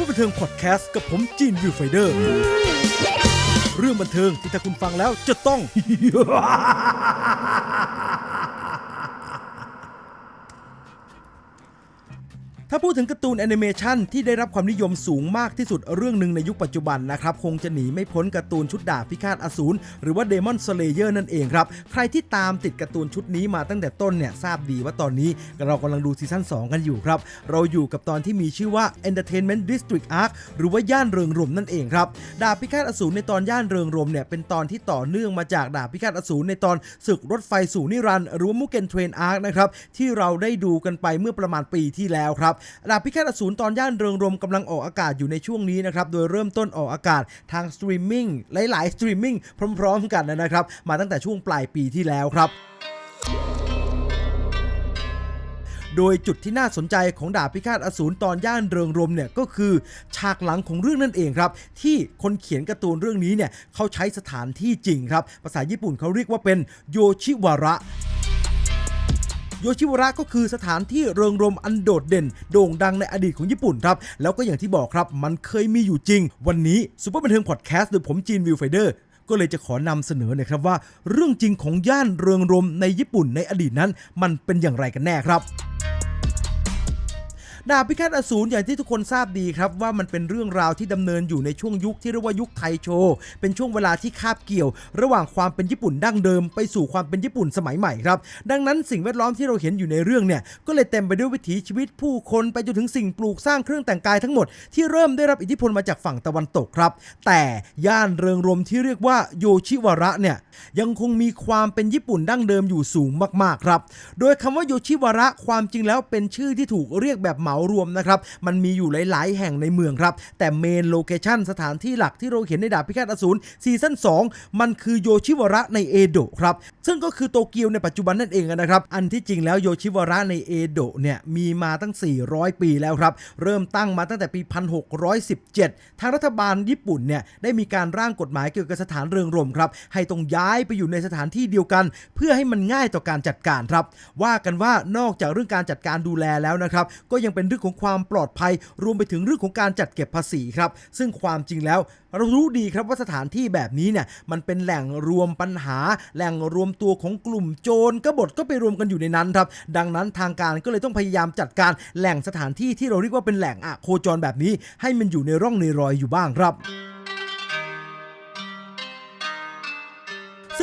ปอร์บันเทิงพอดแคสต์กับผมจีนวิวไฟเดอร์ เรื่องบันเทิงที่ถ้าคุณฟังแล้วจะต้อง ถ้าพูดถึงการ์ตูนแอนิเมชันที่ได้รับความนิยมสูงมากที่สุดเรื่องหนึ่งในยุคปัจจุบันนะครับ คงจะหนีไม่พ้นการ์ตูนชุดดาบพิฆาตอสูรหรือว่า Demon Slayer นั่นเองครับ ใครที่ตามติดการ์ตูนชุดนี้มาตั้งแต่ต้นเนี่ย ทราบดีว่าตอนนี้เรากำลังดูซีซั่น2 กันอยู่ครับ เราอยู่กับตอนที่มีชื่อว่า Entertainment District Arc หรือว่าย่านเริงรมนั่นเองครับดาบพิฆาตอสูรในตอนย่านเริงรมเนี่ยเป็นตอนที่ต่อเนื่องมาจากดาบพิฆาตอสูรในตอนศึกรถไฟสู่นิรันดร์หรือว่ามุกเกนเทรนอาร์คนะครับที่เราได้ดูกันไปเมื่อประมาณปีที่แล้วครับดาบพิฆาตอสูรตอนย่านเริงรมกำลังออกอากาศอยู่ในช่วงนี้นะครับ โดยเริ่มต้นออกอากาศทางสตรีมมิ่งหลาย ๆ สตรีมมิ่งพร้อม ๆ กันนะครับ มาตั้งแต่ช่วงปลายปีที่แล้วครับโดยจุดที่น่าสนใจของดาบพิฆาตอสูรตอนย่านเริงรมเนี่ยก็คือฉากหลังของเรื่องนั่นเองครับ ที่คนเขียนการ์ตูนเรื่องนี้เนี่ยเขาใช้สถานที่จริงครับ ภาษาญี่ปุ่นเขาเรียกว่าเป็นโยชิวาระ โยชิวาระก็คือสถานที่เริงรมอันโดดเด่น โด่งดังในอดีตของญี่ปุ่นครับ แล้วก็อย่างที่บอกครับ มันเคยมีอยู่จริง วันนี้ซูเปอร์บันเทิงพอดแคสต์โดยผมจีนวิวไฟเดอร์ก็เลยจะขอนำเสนอน่ยครับว่า เรื่องจริงของย่านเริงรมในญี่ปุ่นในอดีตนั้น มันเป็นอย่างไรกันแน่ครับ ดาบพิฆาตอสูรอย่างที่ทุกคนทราบดีครับว่ามันเป็นเรื่องราวที่ดำเนินอยู่ในช่วงยุคที่เรียกว่ายุคไทโช เป็นช่วงเวลาที่คาบเกี่ยว ระหว่างความเป็นญี่ปุ่นดั้งเดิม ไปสู่ความเป็นญี่ปุ่นสมัยใหม่ครับ ดังนั้นสิ่งแวดล้อมที่เราเห็นอยู่ในเรื่องเนี่ยก็เลยเต็มไปด้วยวิถีชีวิตผู้คนไปจนถึงสิ่งปลูกสร้างเครื่องแต่งกายทั้งหมดที่เริ่มได้รับอิทธิพลมาจากฝั่งตะวันตกครับ แต่ย่านเริงรมที่เรียกว่าโยชิวาระเนี่ย ยังคงมีความเป็นญี่ปุ่นดั้งเดิมอยู่สูงมากๆครับ โดยคำว่าโยชิวาระความจริงแล้วเป็นชื่อที่ถูกเรียกแบบเหมารวมนะครับ มันมีอยู่หลาย ๆ แห่งในเมืองครับ แต่เมนโลเคชันสถานที่หลักที่เราเห็นในดาบพิฆาตอสูรซีซั่น2 มันคือโยชิวาระในเอโดะครับ ซึ่งก็คือโตเกียวในปัจจุบันนั่นเองนะครับ อันที่จริงแล้วโยชิวาระในเอโดะเนี่ยมีมาตั้ง 400 ปีแล้วครับ เริ่มตั้งมาตั้งแต่ปี 1617 ทางรัฐบาลญี่ปุ่นเนี่ยได้มีการร่างกฎหมายเกี่ยวกับสถานเรืองรมครับให้ต้องย้ายไปอยู่ในสถานที่เดียวกัน เพื่อให้มันง่ายต่อการจัดการครับ ว่ากันว่านอกจากเรื่องการจัดการดูแลแล้วนะครับ ก็ยังเป็นเรื่องของความปลอดภัย รวมไปถึงเรื่องของการจัดเก็บภาษีครับ ซึ่งความจริงแล้วเรารู้ดีครับว่าสถานที่แบบนี้เนี่ยมันเป็นแหล่งรวมปัญหา แหล่งรวมตัวของกลุ่มโจรกบฏก็ไปรวมกันอยู่ในนั้นครับ ดังนั้นทางการก็เลยต้องพยายามจัดการแหล่งสถานที่ที่เราเรียกว่าเป็นแหล่งอะโคจรแบบนี้ ให้มันอยู่ในร่องในรอยอยู่บ้างครับ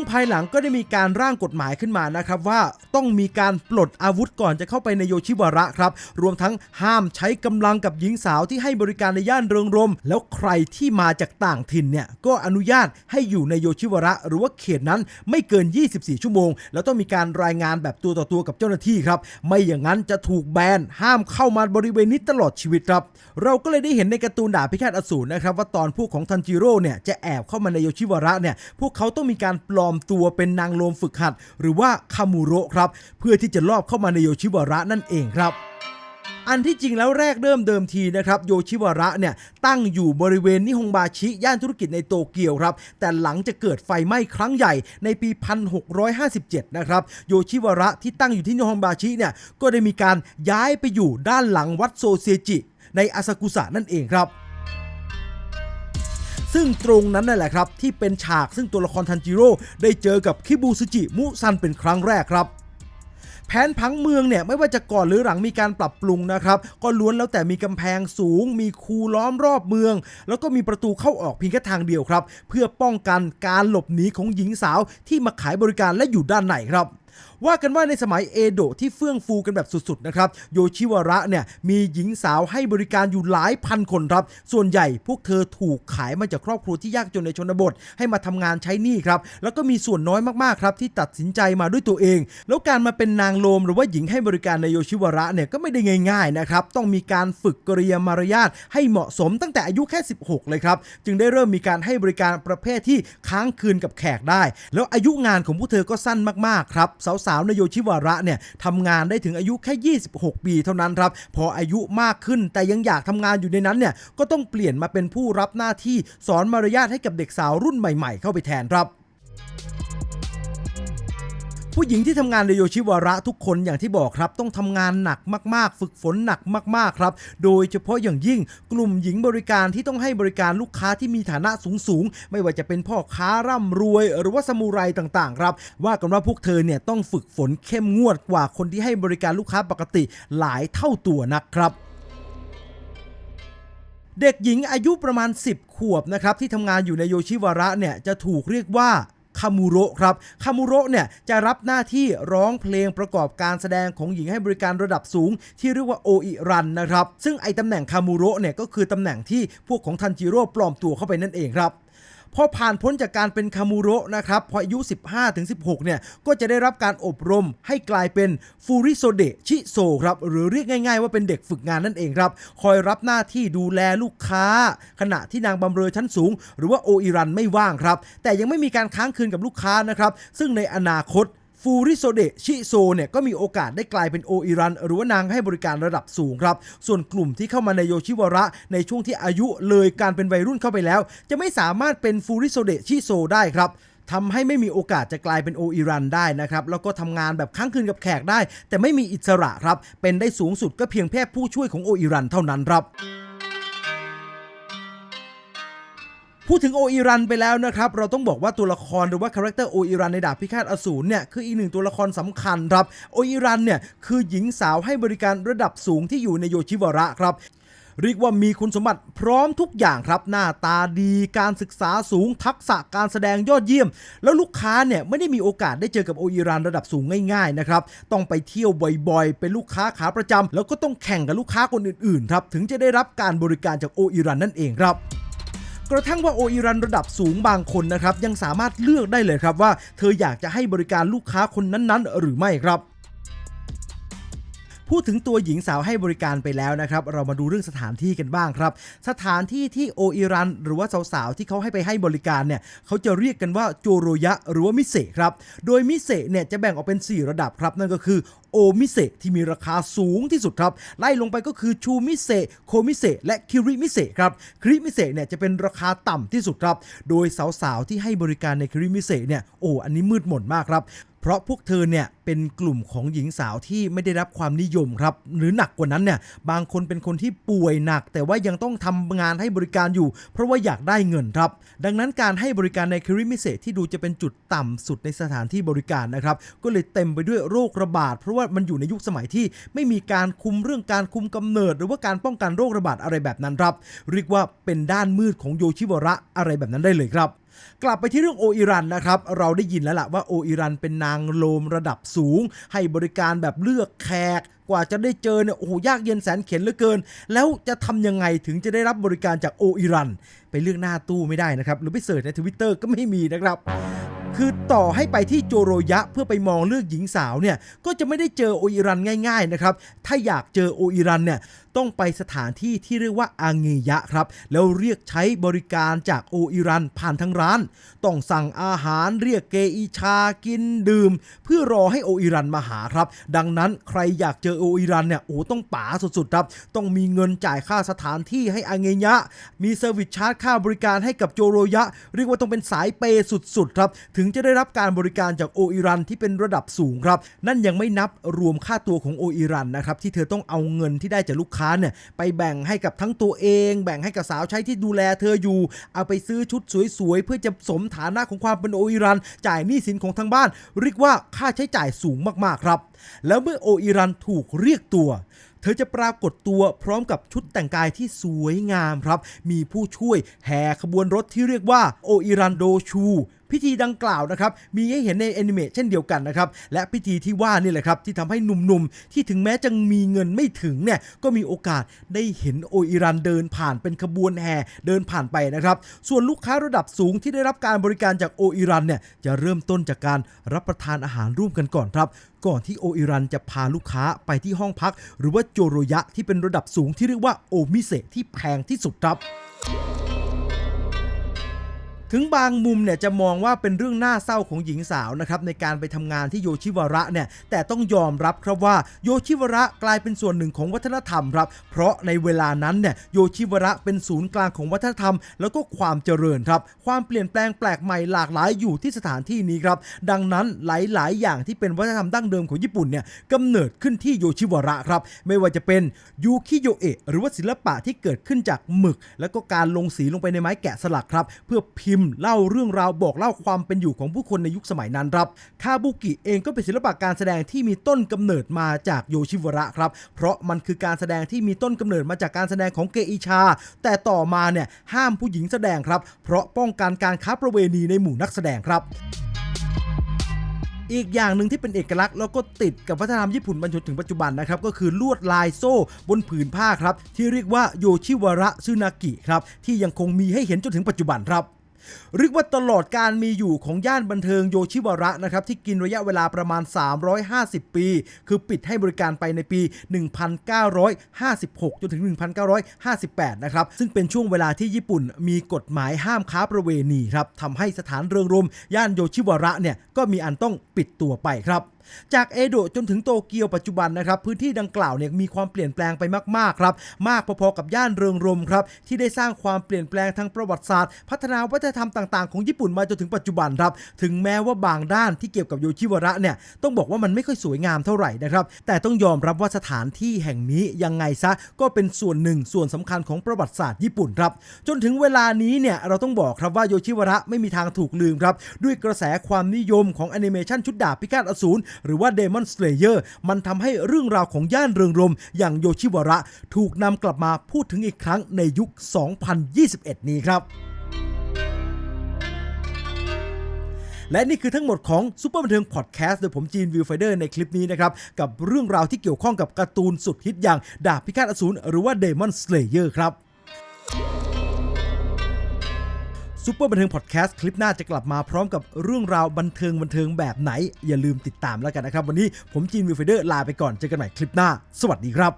งภายหลังก็ได้มีการร่างกฎหมายขึ้นมานะครับว่าต้องมีการปลดอาวุธก่อนจะเข้าไปในโยชิวาระครับ รวมทั้งห้ามใช้กำลังกับหญิงสาวที่ให้บริการในย่านเริงรม แล้วใครที่มาจากต่างถิ่นเนี่ยก็อนุญาตให้อยู่ในโยชิวาระหรือว่าเขตนั้นไม่เกิน 24 ชั่วโมง แล้วต้องมีการรายงานแบบตัวต่อตัวกับเจ้าหน้าที่ครับ ไม่อย่างนั้นจะถูกแบนห้ามเข้ามาบริเวณนี้ตลอดชีวิตครับ เราก็เลยได้เห็นในการ์ตูนดาบพิฆาตอสูรนะครับว่าตอนพวกของทันจิโร่เนี่ยจะแอบเข้ามาในโยชิวาระเนี่ยพวกเขาต้องมีการปลอมตัวเป็นนางโลมฝึกหัด หรือว่าคามูโระครับ เพื่อที่จะลอบเข้ามาในโยชิวาระนั่นเองครับอันที่จริงแล้วแรกเริ่มเดิมทีนะครับโยชิวาระเนี่ยตั้งอยู่บริเวณนิฮงบาชิ ย่านธุรกิจในโตเกียวครับ แต่หลังจะเกิดไฟไหม้ครั้งใหญ่ในปี 1657 นะครับโยชิวาระที่ตั้งอยู่ที่นิฮงบาชิเนี่ยก็ได้มีการย้ายไปอยู่ด้านหลังวัดโซเซจิ ในอาซากุสะนั่นเองครับ ซึ่งตรงนั้นนั่นแหละครับ ที่เป็นฉากซึ่งตัวละครทันจิโร่ได้เจอกับคิบูซึจิมุซันเป็นครั้งแรกครับแผนผังเมืองเนี่ยไม่ว่าจะก่อนหรือหลังมีการปรับปรุงนะครับ ก็ล้วนแล้วแต่มีกำแพงสูง มีคูล้อมรอบเมือง แล้วก็มีประตูเข้าออกเพียงแค่ทางเดียวครับ เพื่อป้องกันการหลบหนีของหญิงสาวที่มาขายบริการและอยู่ด้านในครับ ว่ากันว่าในสมัยเอโดะที่เฟื่องฟูกันแบบสุดๆนะครับโยชิวาระเนี่ยมีหญิงสาวให้บริการอยู่หลายพันคนครับ ส่วนใหญ่พวกเธอถูกขายมาจากครอบครัวที่ยากจนในชนบท ให้มาทำงานใช้หนี้ครับ แล้วก็มีส่วนน้อยมากๆครับที่ตัดสินใจมาด้วยตัวเอง แล้วการมาเป็นนางโลมหรือว่าหญิงให้บริการในโยชิวาระเนี่ยก็ไม่ได้ง่ายๆนะครับต้องมีการฝึกกริยามารยาทให้เหมาะสมตั้งแต่อายุแค่ 16 เลยครับ จึงได้เริ่มมีการให้บริการประเภทที่ค้างคืนกับแขกได้ แล้วอายุงานของพวกเธอก็สั้นมากๆครับสาวาวนโยชิวาระเนี่ยทำงานได้ถึงอายุแค่ 26 ปีเท่านั้นครับพออายุมากขึ้นแต่ยังอยากทำงานอยู่ในนั้นเนี่ยก็ต้องเปลี่ยนมาเป็นผู้รับหน้าที่สอนมารยาทให้กับเด็กสาวรุ่นใหม่ๆ เข้าไปแทนครับ ผู้หญิงที่ทำงานในโยชิวาระทุกคนอย่างที่บอกครับต้องทำงานหนักมากๆ ฝึกฝนหนักมากๆครับ โดยเฉพาะอย่างยิ่งกลุ่มหญิงบริการที่ต้องให้บริการลูกค้าที่มีฐานะสูงๆ ไม่ว่าจะเป็นพ่อค้าร่ำรวย หรือว่าสมุไรต่างๆครับ ว่ากันว่าพวกเธอเนี่ยต้องฝึกฝนเข้มงวดกว่าคนที่ให้บริการลูกค้าปกติหลายเท่าตัวนะครับเด็กหญิงอายุประมาณ 10 ขวบนะครับที่ทำงานอยู่ในโยชิวาระเนี่ยจะถูกเรียกว่า คามูโระครับคามูโระเนี่ยจะรับหน้าที่ร้องเพลงประกอบการแสดงของหญิงให้บริการระดับสูง ที่เรียกว่าโออิรันนะครับซึ่งไอตำแหน่งคามูโระเนี่ยก็คือตำแหน่งที่พวกของทันจิโร่ปลอมตัวเข้าไปนั่นเองครับ พอผ่านพ้นจากการเป็นคามูโระนะครับพออายุ 15-16 เนี่ย ก็จะได้รับการอบรมให้กลายเป็นฟูริโซเดชิโซครับ หรือเรียกง่ายๆว่าเป็นเด็กฝึกงานนั่นเองครับ คอยรับหน้าที่ดูแลลูกค้า ขณะที่นางบำเรอชั้นสูง หรือว่าโออิรันไม่ว่างครับ แต่ยังไม่มีการค้างคืนกับลูกค้านะครับ ซึ่งในอนาคต ฟูริโซเดชิโซเนี่ยก็มีโอกาสได้กลายเป็นโออิรัน หรือว่านางให้บริการระดับสูงครับ ส่วนกลุ่มที่เข้ามาในโยชิวาระในช่วงที่อายุเลยการเป็นวัยรุ่นเข้าไปแล้ว จะไม่สามารถเป็นฟูริโซเดชิโซได้ครับทำให้ไม่มีโอกาสจะกลายเป็นโออิรันได้นะครับ แล้วก็ทำงานแบบค้างคืนกับแขกได้ แต่ไม่มีอิสระครับ เป็นได้สูงสุดก็เพียงแค่ผู้ช่วยของโออิรันเท่านั้นครับ พูดถึงโออิรันไปแล้วนะครับ เราต้องบอกว่าตัวละครหรือว่าคาแรคเตอร์โออิรันในดาบพิฆาตอสูรเนี่ยคืออีกหนึ่งตัวละครสำคัญครับ โออิรันเนี่ยคือหญิงสาวให้บริการระดับสูงที่อยู่ในโยชิวระครับเรียกว่ามีคุณสมบัติพร้อมทุกอย่างครับ หน้าตาดีการศึกษาสูงทักษะการแสดงยอดเยี่ยม แล้วลูกค้าเนี่ยไม่ได้มีโอกาสได้เจอกับโออิรันระดับสูงง่ายๆนะครับ ต้องไปเที่ยวบ่อยๆ เป็นลูกค้าขาประจำแล้วก็ต้องแข่งกับลูกค้าคนอื่นๆครับถึงจะได้รับการบริการจากโออิรันนั่นเองครับ กระทั่งว่าโออิรันระดับสูงบางคนนะครับยังสามารถเลือกได้เลยครับว่า เธออยากจะให้บริการลูกค้าคนนั้นๆ หรือไม่ครับพูดถึงตัวหญิงสาวให้บริการไปแล้วนะครับ เรามาดูเรื่องสถานที่กันบ้างครับ สถานที่ที่โออิรัน หรือว่าสาวๆที่เขาให้ไปให้บริการเนี่ยเขาจะเรียกกันว่าโจโรยะหรือว่ามิเซครับ โดยมิเซเนี่ยจะแบ่งออกเป็น 4 ระดับครับ นั่นก็คือ โอมิเซที่มีราคาสูงที่สุดครับ ไล่ลงไปก็คือชูมิเซโคมิเซและคิริมิเซครับคิริมิเซเนี่ยจะเป็นราคาต่ำที่สุดครับ โดยสาวๆที่ให้บริการในคิริมิเซเนี่ยโอ้อันนี้มืดมนมากครับเพราะพวกเธอเนี่ยเป็นกลุ่มของหญิงสาวที่ไม่ได้รับความนิยมครับ หรือหนักกว่านั้นเนี่ยบางคนเป็นคนที่ป่วยหนัก แต่ว่ายังต้องทำงานให้บริการอยู่ เพราะว่าอยากได้เงินครับ ดังนั้นการให้บริการในคิริมิเซที่ดูจะเป็นจุดต่ำสุดในสถานที่บริการนะครับ ก็เลยเต็มไปด้วยโรคระบาดเพราะว่ามันอยู่ในยุคสมัยที่ไม่มีการคุมเรื่องการคุมกำเนิด หรือว่าการป้องกันโรคระบาดอะไรแบบนั้นครับ เรียกว่าเป็นด้านมืดของโยชิวระอะไรแบบนั้นได้เลยครับกลับไปที่เรื่องโออิรันนะครับ เราได้ยินแล้วล่ะว่าโออิรันเป็นนางโลมระดับสูง ให้บริการแบบเลือกแขก กว่าจะได้เจอเนี่ยโอ้โหยากเย็นแสนเข็ญเหลือเกิน แล้วจะทำยังไงถึงจะได้รับบริการจากโออิรัน ไปเลือกหน้าตู้ไม่ได้นะครับ หรือไปเสิร์ชในทวิตเตอร์ก็ไม่มีนะครับ คือต่อให้ไปที่โจโรยะเพื่อไปมองเลือกหญิงสาวเนี่ยก็จะไม่ได้เจอโออิรันง่ายๆนะครับถ้าอยากเจอโออิรันเนี่ยต้องไปสถานที่ที่เรียกว่าอาเงยะครับ แล้วเรียกใช้บริการจากโออิรันผ่านทางร้าน ต้องสั่งอาหารเรียกเกอิชากินดื่ม เพื่อรอให้โออิรันมาหาครับ ดังนั้นใครอยากเจอโออิรันเนี่ยโอ้ต้องป๋าสุดๆครับ ต้องมีเงินจ่ายค่าสถานที่ให้อาเงยะ มีเซอร์วิสชาร์จค่าบริการให้กับโจโรยะ เรียกว่าต้องเป็นสายเปย์สุดๆครับถึงจะได้รับการบริการจากโออิรันที่เป็นระดับสูงครับ นั่นยังไม่นับรวมค่าตัวของโออิรันนะครับที่เธอต้องเอาเงินที่ได้จากลูกค้าเนี่ยไปแบ่งให้กับทั้งตัวเอง แบ่งให้กับสาวใช้ที่ดูแลเธออยู่ เอาไปซื้อชุดสวยๆ เพื่อจะสมฐานะของความเป็นโออิรัน จ่ายหนี้สินของทางบ้าน เรียกว่าค่าใช้จ่ายสูงมากๆครับ แล้วเมื่อโออิรันถูกเรียกตัวเธอจะปรากฏตัวพร้อมกับชุดแต่งกายที่สวยงามครับ มีผู้ช่วยแห่ขบวนรถที่เรียกว่าโออิรันโดชู พิธีดังกล่าวนะครับมีให้เห็นในแอนิเมะเช่นเดียวกันนะครับและพิธีที่ว่านี่แหละครับที่ทำให้หนุ่มๆ ที่ถึงแม้จะมีเงินไม่ถึงเนี่ยก็มีโอกาสได้เห็นโออิรันเดินผ่านเป็นขบวนแห่เดินผ่านไปนะครับส่วนลูกค้าระดับสูงที่ได้รับการบริการจากโออิรันเนี่ยจะเริ่มต้นจากการรับประทานอาหารร่วมกันก่อนครับก่อนที่โออิรันจะพาลูกค้าไปที่ห้องพัก หรือว่าโจโรยะที่เป็นระดับสูงที่เรียกว่าโอมิเซะที่แพงที่สุดครับ ถึงบางมุมเนี่ยจะมองว่าเป็นเรื่องน่าเศร้าของหญิงสาวนะครับในการไปทำงานที่โยชิวาระเนี่ยแต่ต้องยอมรับครับว่าโยชิวาระกลายเป็นส่วนหนึ่งของวัฒนธรรมครับเพราะในเวลานั้นเนี่ยโยชิวาระเป็นศูนย์กลางของวัฒนธรรม แล้วก็ความเจริญครับความเปลี่ยนแปลงแปลกใหม่หลากหลายอยู่ที่สถานที่นี้ครับดังนั้นหลายๆ อย่างที่เป็นวัฒนธรรมดั้งเดิมของญี่ปุ่นเนี่ยกำเนิดขึ้นที่โยชิวาระครับไม่ว่าจะเป็นยูคิโยเอะหรือว่าศิลปะที่เกิดขึ้นจากหมึก แล้วก็การลงสีลงไปในไม้แกะสลักครับเพื่อพิมพ์เล่าเรื่องราวบอกเล่าความเป็นอยู่ของผู้คนในยุคสมัยนั้นครับ คาบุกิเองก็เป็นศิลปะการแสดงที่มีต้นกำเนิดมาจากโยชิวระครับ เพราะมันคือการแสดงที่มีต้นกำเนิดมาจากการแสดงของเกอิชา แต่ต่อมาเนี่ยห้ามผู้หญิงแสดงครับ เพราะป้องกันการค้าประเวณีในหมู่นักแสดงครับอีกอย่างหนึ่งที่เป็นเอกลักษณ์แล้วก็ติดกับวัฒนธรรมญี่ปุ่นมาจนถึงปัจจุบันนะครับก็คือลวดลายโซ่บนผืนผ้าครับ ที่เรียกว่าโยชิวระซึนากิครับที่ยังคงมีให้เห็นจนถึงปัจจุบันครับ เรียกว่าตลอดการมีอยู่ของย่านบันเทิงโยชิวาระนะครับที่กินระยะเวลาประมาณ 350 ปี คือปิดให้บริการไปในปี 1956 จนถึง 1958 นะครับ ซึ่งเป็นช่วงเวลาที่ญี่ปุ่นมีกฎหมายห้ามค้าประเวณีครับทำให้สถานเริงรมย์ย่านโยชิวาระเนี่ยก็มีอันต้องปิดตัวไปครับจากเอโดะจนถึงโตเกียวปัจจุบันนะครับพื้นที่ดังกล่าวเนี่ยมีความเปลี่ยนแปลงไปมากๆครับมากพอๆกับย่านเริงรมครับที่ได้สร้างความเปลี่ยนแปลงทางประวัติศาสตร์ พัฒนาวัฒนธรรมต่างๆของญี่ปุ่นมาจนถึงปัจจุบันครับถึงแม้ว่าบางด้านที่เกี่ยวกับโยชิวาระเนี่ยต้องบอกว่ามันไม่ค่อยสวยงามเท่าไหร่นะครับแต่ต้องยอมรับว่าสถานที่แห่งนี้ยังไงซะก็เป็นส่วนหนึ่งส่วนสำคัญของประวัติศาสตร์ญี่ปุ่นครับจนถึงเวลานี้เนี่ยเราต้องบอกครับว่าโยชิวาระไม่มีทางถูกลืมครับด้วยกระแสความนิยมของแอนิเมชันชุดดาบพิฆาตอสูรหรือว่า Demon Slayer มันทำให้เรื่องราวของย่านเริงรมย์อย่างโยชิวระ ถูกนำกลับมาพูดถึงอีกครั้งในยุค 2021 นี้ครับและนี่คือทั้งหมดของซูเปอร์บันเทิงพอดแคสต์โดยผมจีนวิวไฟเดอร์ในคลิปนี้นะครับ กับเรื่องราวที่เกี่ยวข้องกับการ์ตูนสุดฮิตอย่างดาบพิฆาตอสูรหรือว่า Demon Slayer ครับ ซูเปอร์บันเทิงพอดแคสต์คลิปหน้าจะกลับมาพร้อมกับเรื่องราวบันเทิงบันเทิงแบบไหน อย่าลืมติดตามแล้วกันนะครับ วันนี้ผมจีนวิวไฟเดอร์ลาไปก่อนเจอกันใหม่คลิปหน้า สวัสดีครับ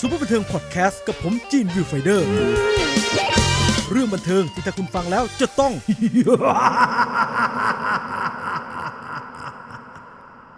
ซูเปอร์บันเทิงพอดแคสต์กับผมจีนวิวไฟเดอร์ เรื่องบันเทิงที่ถ้าคุณฟังแล้วจะต้อง